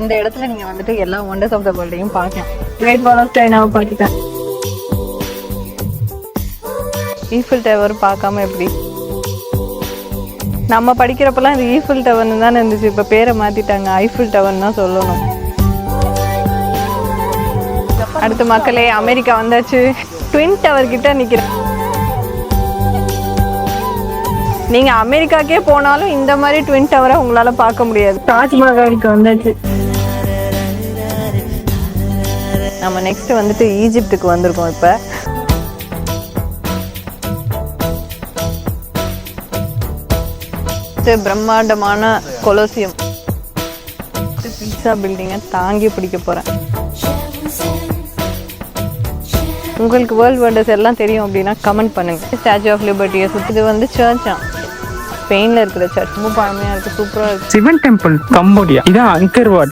இந்த இடத்துல நீங்க வந்துட்டு எல்லா ஒண்டர்ஸ் ஆஃப் த வேர்ல்டையும் பார்க்கலாம். கிரேட் வால் ஆஃப் சைனாவை பார்த்துட்டேன். ஈஃபில் டவர் பார்க்காம எப்படி? நம்ம படிக்கிறப்பெல்லாம் இது ஈஃபில் டவர்னு தானே இருந்துச்சு. இப்போ பேரை மாத்திட்டாங்க. ஐஃபில் டவர்னு தான் சொல்லணும். அடுத்து மக்களே அமெரிக்கா வந்தாச்சு. ட்வின் டவர் கிட்ட நிற்கிறேன் நீங்க அமெரிக்காக்கே போனாலும் இந்த மாதிரி ட்வின் டவரை உங்களால பார்க்க முடியாது. தாஜ்மஹாலுக்கு வந்தாச்சு. நம்ம நெக்ஸ்ட் வந்துட்டு ஈஜிப்டுக்கு வந்திருக்கோம் இப்ப. பிரம்மாண்டமான கொலோசியம். பீட்சா பில்டிங்கை தாங்கி பிடிக்க போகிறேன் உங்களுக்கு வேர்ல்ட் வண்டர்ஸ் எல்லாம் தெரியும் அப்படின்னா கமெண்ட் பண்ணுங்க. ஸ்டாச்சு ஆஃப் லிபர்ட்டியை இது வந்து சர்ச்சா ஸ்பெயினில் இருக்கிற சர்ச் ரொம்ப பழமையாக இருக்குது சூப்பராக இருக்குது சிவன் டெம்பிள் கம்போடியா. இதான் அங்கர் வாட்